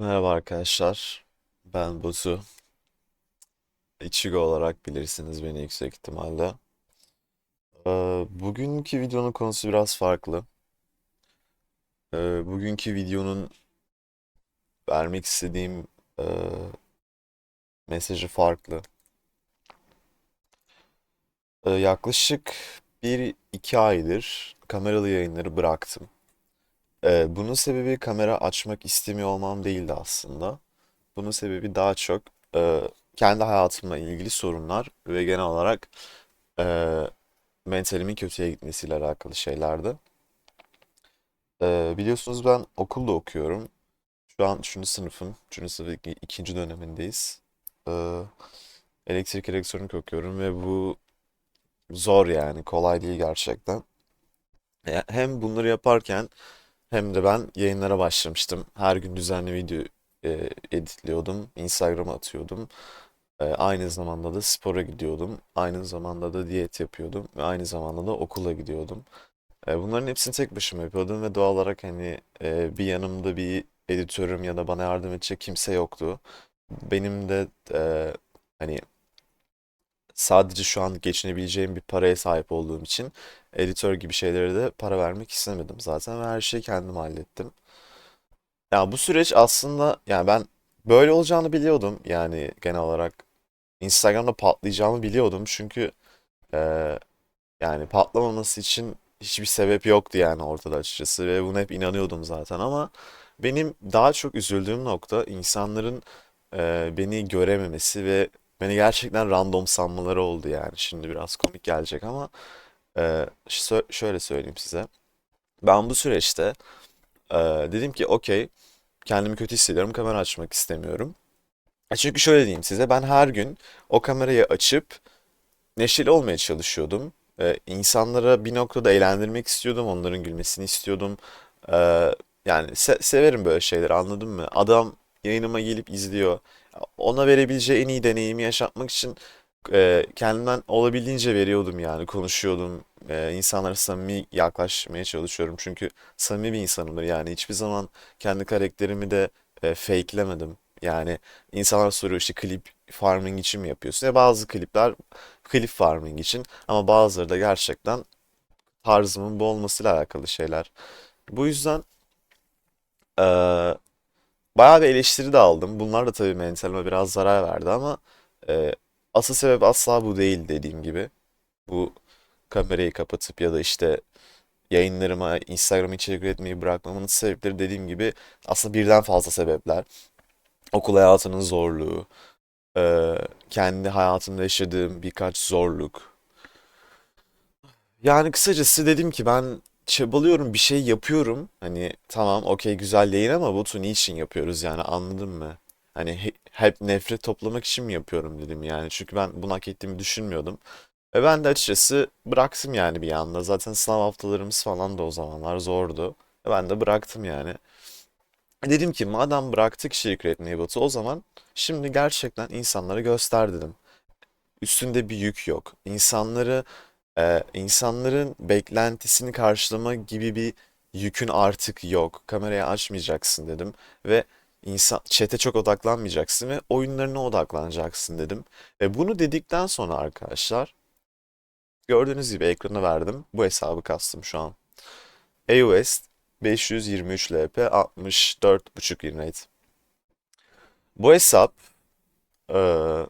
Merhaba arkadaşlar. Ben Batu. Ichigo olarak bilirsiniz beni yüksek ihtimalle. Ee, bugünkü videonun konusu biraz farklı. Ee, bugünkü videonun vermek istediğim e, mesajı farklı. Ee, yaklaşık bir iki aydır kameralı yayınları bıraktım. Ee, bunun sebebi kamera açmak istemiyor olmam değildi aslında. Bunun sebebi daha çok e, kendi hayatımla ilgili sorunlar ve genel olarak e, mentalimin kötüye gitmesiyle alakalı şeylerdi. E, biliyorsunuz ben okulda okuyorum. Şu an 3. sınıfım. 3. sınıf iki- ikinci dönemindeyiz. E, elektrik elektronik okuyorum ve bu zor yani kolay değil gerçekten. Hem bunları yaparken hem de ben yayınlara başlamıştım. Her gün düzenli video e, editliyordum. Instagram'a atıyordum. E, aynı zamanda da spora gidiyordum. Aynı zamanda da diyet yapıyordum. Ve aynı zamanda da okula gidiyordum. E, bunların hepsini tek başıma yapıyordum ve doğal olarak hani e, bir yanımda bir editörüm ya da bana yardım edecek kimse yoktu. Benim de e, hani sadece şu an geçinebileceğim bir paraya sahip olduğum için editör gibi şeylere de para vermek istemedim zaten ve her şeyi kendim hallettim. Ya bu süreç aslında yani ben böyle olacağını biliyordum. Yani genel olarak Instagram'da patlayacağımı biliyordum. Çünkü eee, yani patlamaması için hiçbir sebep yoktu yani ortada açıkçası ve buna hep inanıyordum zaten. Ama benim daha çok üzüldüğüm nokta insanların eee, beni görememesi ve beni gerçekten random sanmaları oldu yani şimdi biraz komik gelecek ama eee, şö- şöyle söyleyeyim size ben bu süreçte eee, dedim ki okey kendimi kötü hissediyorum kamera açmak istemiyorum. E Çünkü şöyle diyeyim size ben her gün o kamerayı açıp neşeli olmaya çalışıyordum. Ee, insanlara bir noktada eğlendirmek istiyordum. Onların gülmesini istiyordum. Ee, yani se- severim böyle şeyleri anladın mı? Adam yayınıma gelip izliyor. Ona verebileceği en iyi deneyimi yaşatmak için e, kendimden olabildiğince veriyordum yani. Konuşuyordum. E, insanlara samimi yaklaşmaya çalışıyorum. Çünkü samimi bir insanımdır yani. Hiçbir zaman kendi karakterimi de e, fakelemedim. Yani insanlar soruyor işte klip farming için mi yapıyorsun? Ya bazı klipler klip farming için ama bazıları da gerçekten tarzımın bu olmasıyla alakalı şeyler. Bu yüzden eee bayağı bir eleştiri de aldım. Bunlar da tabii mentalime biraz zarar verdi ama eee, asıl sebep asla bu değil dediğim gibi. Bu kamerayı kapatıp ya da işte yayınlarıma, Instagram'a içerik üretmeyi bırakmamın sebepleri dediğim gibi aslında birden fazla sebepler. Okul hayatının zorluğu, eee, kendi hayatımda yaşadığım birkaç zorluk, Yani kısacası dedim ki ben çabalıyorum bir şey yapıyorum. Hani tamam okey güzel değil ama Batu niçin yapıyoruz yani anladın mı? Hani he- hep nefret toplamak için mi yapıyorum dedim yani. Çünkü ben bunu hak ettiğimi düşünmüyordum. Ve ben de açıkçası bıraktım yani bir anda. Zaten sınav haftalarımız falan da o zamanlar zordu. Ben de bıraktım yani. Dedim ki madem bıraktık şirket üretmeyi Batu o zaman şimdi gerçekten insanlara göster dedim. Üstünde bir yük yok. İnsanları ee, insanların beklentisini karşılama gibi bir yükün artık yok. Kamerayı açmayacaksın dedim ve insan chat'e çok odaklanmayacaksın ve oyunlarına odaklanacaksın dedim. Ve bunu dedikten sonra arkadaşlar gördüğünüz gibi ekrana verdim. Bu hesabı kastım şu an. AOS 523 LP 64.5 bitrate. Bu hesap eee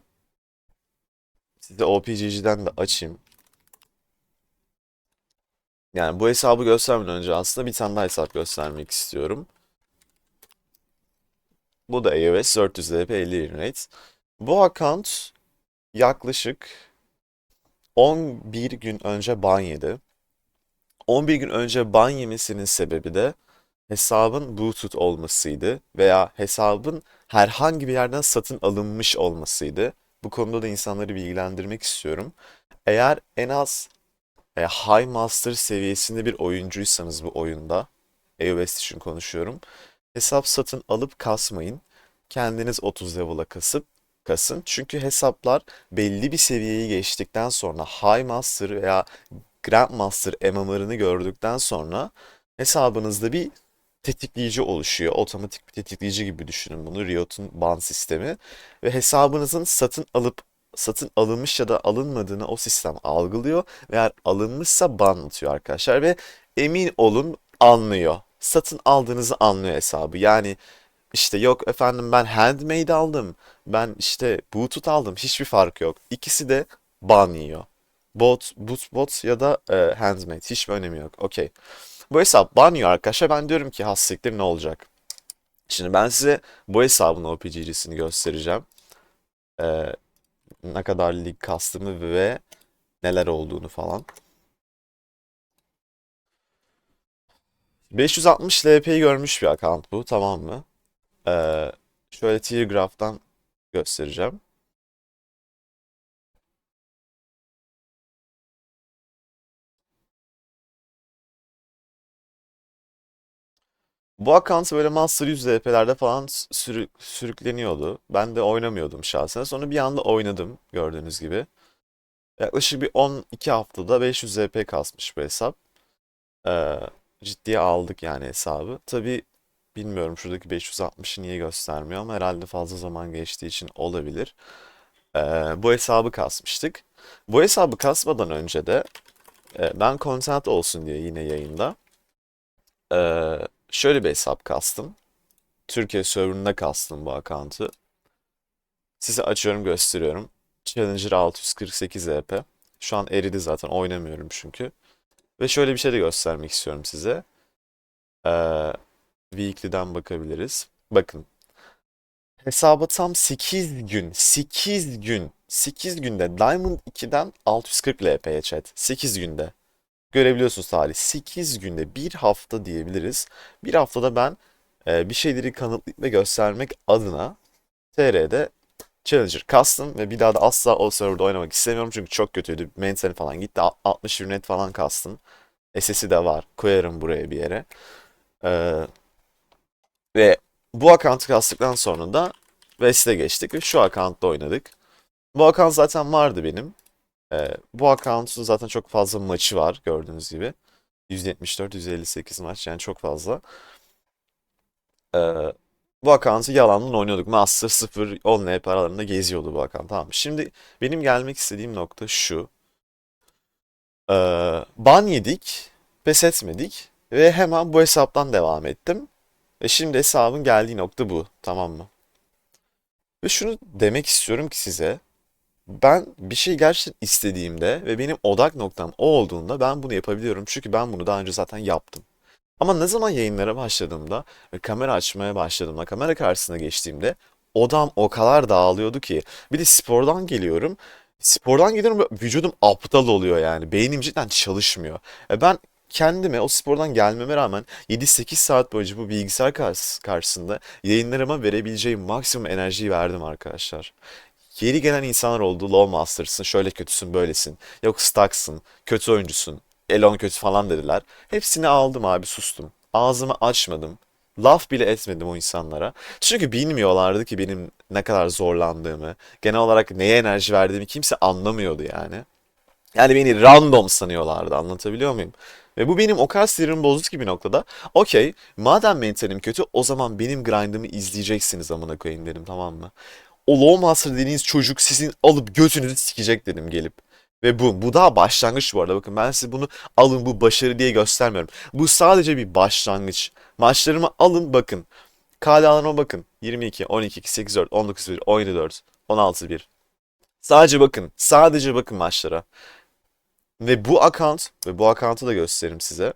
size OPGG'den de açayım. Yani bu hesabı göstermeden önce aslında bir tane daha hesap göstermek istiyorum. Bu da iOS 400 50 rate. Bu account yaklaşık 11 gün önce ban yedi. 11 gün önce ban yemesinin sebebi de hesabın Bluetooth olmasıydı veya hesabın herhangi bir yerden satın alınmış olmasıydı. Bu konuda da insanları bilgilendirmek istiyorum. Eğer en az e, High Master seviyesinde bir oyuncuysanız bu oyunda, iOS için konuşuyorum. Hesap satın alıp kasmayın. Kendiniz 30 level'a kasıp kasın. Çünkü hesaplar belli bir seviyeyi geçtikten sonra High Master veya Grandmaster MMR'ını gördükten sonra hesabınızda bir tetikleyici oluşuyor. Otomatik bir tetikleyici gibi düşünün bunu. Riot'un ban sistemi. Ve hesabınızın satın alıp satın alınmış ya da alınmadığını o sistem algılıyor. Ve eğer alınmışsa ban atıyor arkadaşlar. Ve emin olun anlıyor. Satın aldığınızı anlıyor hesabı. Yani işte yok efendim ben handmade aldım. Ben işte booted aldım. Hiçbir fark yok. İkisi de ban yiyor. Bot, boot bot ya da e, handmade. Hiçbir önemi yok. Okey. Bu hesap ban yiyor arkadaşlar. Ben diyorum ki hassiktir ne olacak? Şimdi ben size bu hesabın OPG'sini göstereceğim. Ee, ne kadar lig kastımı ve neler olduğunu falan. 560 LP'yi görmüş bir account bu tamam mı? Ee, şöyle tier graph'tan göstereceğim. Bu account böyle Master 100 LP'lerde falan sürü- sürükleniyordu. Ben de oynamıyordum şahsen. Sonra bir anda oynadım gördüğünüz gibi. Yaklaşık bir 12 haftada 500 LP kasmış bu hesap. Ee, ciddiye aldık yani hesabı. Tabii bilmiyorum şuradaki 560'ı niye göstermiyor ama herhalde fazla zaman geçtiği için olabilir. Ee, bu hesabı kasmıştık. Bu hesabı kasmadan önce de e, ben content olsun diye yine yayında e, şöyle bir hesap kastım. Türkiye serverında kastım bu account'u. Size açıyorum gösteriyorum. Challenger 648 EP. Şu an eridi zaten oynamıyorum çünkü. Ve şöyle bir şey de göstermek istiyorum size. Ee, Weekly'den bakabiliriz. Bakın. Hesaba tam 8 gün. 8 gün. 8 günde Diamond 2'den 640 LP'ye chat. 8 günde. Görebiliyorsunuz tarih. 8 günde bir hafta diyebiliriz. Bir haftada ben e, bir şeyleri kanıtlayıp ve göstermek adına TR'de Challenger kastım ve bir daha da asla o serverda oynamak istemiyorum çünkü çok kötüydü. Maintain falan gitti. 60 net falan kastım. SS'i de var. Koyarım buraya bir yere. Ee, ve bu account'ı kastıktan sonra da West'e geçtik ve şu account'ta oynadık. Bu account zaten vardı benim. Ee, bu account'un zaten çok fazla maçı var gördüğünüz gibi. 174-158 maç yani çok fazla. Ee, bu account'ı yalandan oynuyorduk. Master 0 10 LP aralarında geziyordu bu account. Tamam. Şimdi benim gelmek istediğim nokta şu. Ee, ban yedik, pes etmedik ve hemen bu hesaptan devam ettim. Ve şimdi hesabın geldiği nokta bu. Tamam mı? Ve şunu demek istiyorum ki size. Ben bir şey gerçekten istediğimde ve benim odak noktam o olduğunda ben bunu yapabiliyorum. Çünkü ben bunu daha önce zaten yaptım. Ama ne zaman yayınlara başladığımda ve kamera açmaya başladığımda, kamera karşısına geçtiğimde odam o kadar dağılıyordu ki. Bir de spordan geliyorum. Spordan geliyorum ve vücudum aptal oluyor yani. Beynim cidden çalışmıyor. E ben kendime o spordan gelmeme rağmen 7-8 saat boyunca bu bilgisayar karşı- karşısında yayınlarıma verebileceğim maksimum enerjiyi verdim arkadaşlar. Yeri gelen insanlar oldu. Low Master'sın, şöyle kötüsün, böylesin. Yok Stuck'sın, kötü oyuncusun, Elon kötü falan dediler. Hepsini aldım abi sustum. Ağzımı açmadım. Laf bile etmedim o insanlara. Çünkü bilmiyorlardı ki benim ne kadar zorlandığımı, genel olarak neye enerji verdiğimi kimse anlamıyordu yani. Yani beni random sanıyorlardı anlatabiliyor muyum? Ve bu benim o kadar sinirimi bozdu ki bir noktada. Okey madem mentalim kötü o zaman benim grindımı izleyeceksiniz amına koyayım dedim tamam mı? O Low Master dediğiniz çocuk sizin alıp götünüzü sikecek dedim gelip. Ve bu, bu daha başlangıç bu arada. Bakın ben size bunu alın bu başarı diye göstermiyorum. Bu sadece bir başlangıç. Maçlarımı alın bakın. KDA'larıma bakın. 22, 12, 8, 4, 19, 1, 17, 4, 16, 1. Sadece bakın. Sadece bakın maçlara. Ve bu account ve bu account'u da gösteririm size.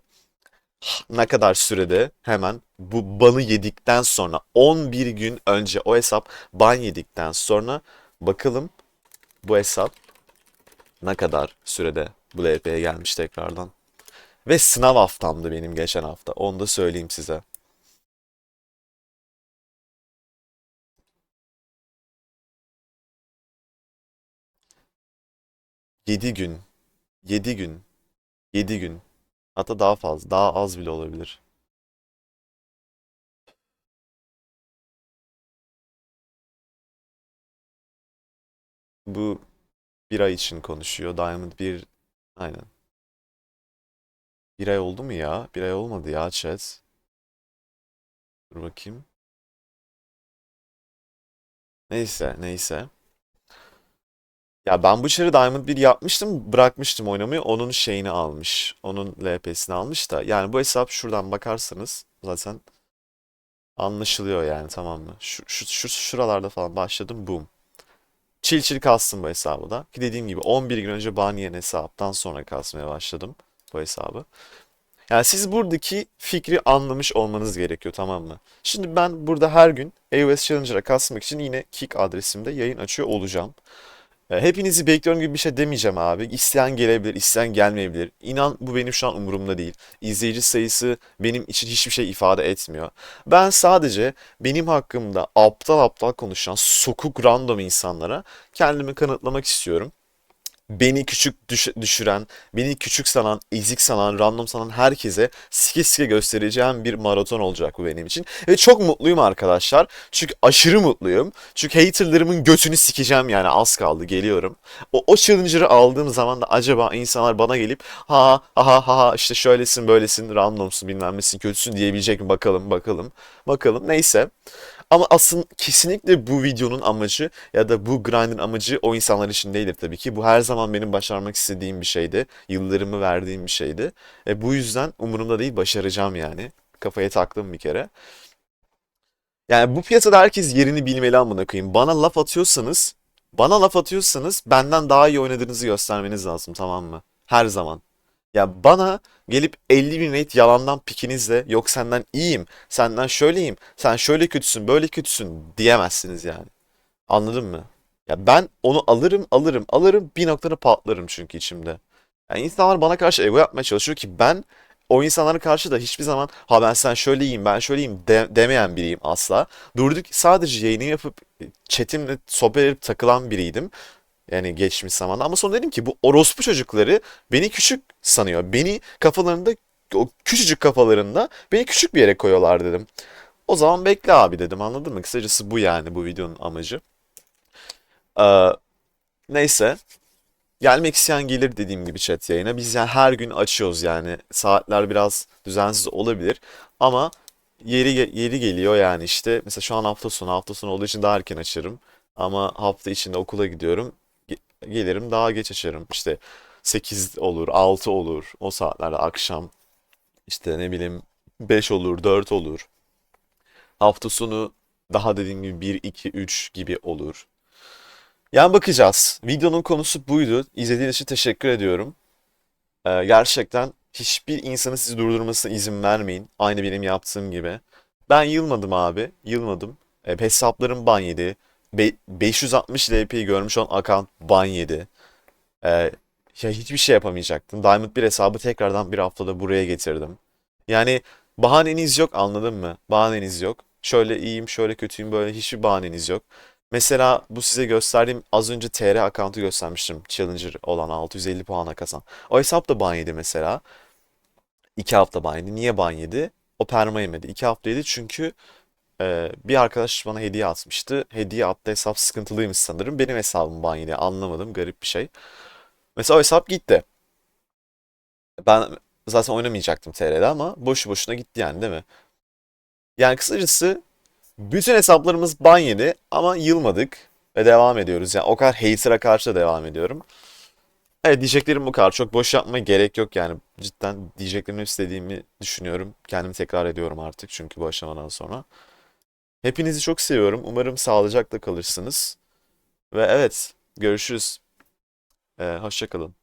Ne kadar sürede hemen bu banı yedikten sonra 11 gün önce o hesap ban yedikten sonra bakalım bu hesap ne kadar sürede bu LP'ye gelmiş tekrardan. Ve sınav haftamdı benim geçen hafta. Onu da söyleyeyim size. 7 gün. 7 gün. 7 gün. Hatta daha fazla. Daha az bile olabilir. Bu bir ay için konuşuyor. Diamond bir... Aynen. Bir ay oldu mu ya? Bir ay olmadı ya chat. Dur bakayım. Neyse, neyse. Ya ben bu çarı Diamond 1 yapmıştım, bırakmıştım oynamayı. Onun şeyini almış. Onun LP'sini almış da. Yani bu hesap şuradan bakarsanız zaten anlaşılıyor yani tamam mı? Şu, şu, şu şuralarda falan başladım. Boom. Çil çil kastım bu hesabı da. Ki dediğim gibi 11 gün önce ban yiyen hesaptan sonra kasmaya başladım bu hesabı. Yani siz buradaki fikri anlamış olmanız gerekiyor tamam mı? Şimdi ben burada her gün AOS Challenger'a kasmak için yine Kick adresimde yayın açıyor olacağım. E, Hepinizi bekliyorum gibi bir şey demeyeceğim abi. İsteyen gelebilir, isteyen gelmeyebilir. İnan bu benim şu an umurumda değil. İzleyici sayısı benim için hiçbir şey ifade etmiyor. Ben sadece benim hakkımda aptal aptal konuşan sokuk random insanlara kendimi kanıtlamak istiyorum beni küçük düş- düşüren, beni küçük sanan, ezik sanan, random sanan herkese sike sike göstereceğim bir maraton olacak bu benim için. Ve çok mutluyum arkadaşlar. Çünkü aşırı mutluyum. Çünkü haterlarımın götünü sikeceğim yani az kaldı geliyorum. O, o challenger'ı aldığım zaman da acaba insanlar bana gelip ha ha ha ha işte şöylesin böylesin randomsun bilmem nesin kötüsün diyebilecek mi bakalım bakalım bakalım neyse. Ama asıl kesinlikle bu videonun amacı ya da bu grind'in amacı o insanlar için değildir tabii ki. Bu her zaman benim başarmak istediğim bir şeydi. Yıllarımı verdiğim bir şeydi. E, bu yüzden umurumda değil başaracağım yani. Kafaya taktım bir kere. Yani bu piyasada herkes yerini bilmeli amına koyayım. Bana laf atıyorsanız, bana laf atıyorsanız benden daha iyi oynadığınızı göstermeniz lazım tamam mı? Her zaman. Ya bana gelip 50 bin rate yalandan pikinizle yok senden iyiyim, senden şöyleyim, sen şöyle kötüsün, böyle kötüsün diyemezsiniz yani. Anladın mı? Ya ben onu alırım, alırım, alırım bir noktada patlarım çünkü içimde. Yani insanlar bana karşı ego yapmaya çalışıyor ki ben o insanlara karşı da hiçbir zaman ha ben sen şöyleyim, ben şöyleyim de- demeyen biriyim asla. Durduk sadece yayını yapıp chatimle sohbet edip takılan biriydim. Yani geçmiş zamanda. Ama sonra dedim ki bu orospu çocukları beni küçük sanıyor. Beni kafalarında o küçücük kafalarında beni küçük bir yere koyuyorlar dedim. O zaman bekle abi dedim anladın mı? Kısacası bu yani bu videonun amacı. Ee, neyse. Gelmek isteyen gelir dediğim gibi chat yayına. Biz yani her gün açıyoruz yani. Saatler biraz düzensiz olabilir. Ama yeri, yeri geliyor yani işte. Mesela şu an hafta sonu. Hafta sonu olduğu için daha erken açarım. Ama hafta içinde okula gidiyorum. Ge- gelirim daha geç açarım. İşte 8 olur, 6 olur. O saatlerde akşam işte ne bileyim 5 olur, 4 olur. Hafta sonu daha dediğim gibi bir 2 3 gibi olur. Yani bakacağız. Videonun konusu buydu. İzlediğiniz için teşekkür ediyorum. Ee, gerçekten hiçbir insanın sizi durdurmasına izin vermeyin. Aynı benim yaptığım gibi. Ben yılmadım abi. Yılmadım. Ee, hesaplarım ban yedi. Be- 560 LP'yi görmüş olan account ban yedi. Ee, ya hiçbir şey yapamayacaktım. Diamond bir hesabı tekrardan bir haftada buraya getirdim. Yani bahaneniz yok anladın mı? Bahaneniz yok. Şöyle iyiyim, şöyle kötüyüm, böyle hiçbir bahaneniz yok. Mesela bu size gösterdiğim az önce TR account'u göstermiştim. Challenger olan 650 puana kasan. O hesap da ban yedi mesela. 2 hafta ban yedi. Niye ban yedi? O perma yemedi. 2 hafta yedi çünkü e, bir arkadaş bana hediye atmıştı. Hediye attı hesap sıkıntılıymış sanırım. Benim hesabım ban. Anlamadım. Garip bir şey. Mesela o hesap gitti. Ben zaten oynamayacaktım TR'de ama boşu boşuna gitti yani değil mi? Yani kısacası bütün hesaplarımız ban ama yılmadık ve devam ediyoruz. Yani o kadar hater'a karşı da devam ediyorum. Evet diyeceklerim bu kadar. Çok boş yapmaya gerek yok yani. Cidden diyeceklerimi istediğimi düşünüyorum. Kendimi tekrar ediyorum artık çünkü bu aşamadan sonra. Hepinizi çok seviyorum. Umarım sağlıcakla kalırsınız. Ve evet görüşürüz. Ee, hoşça kalın.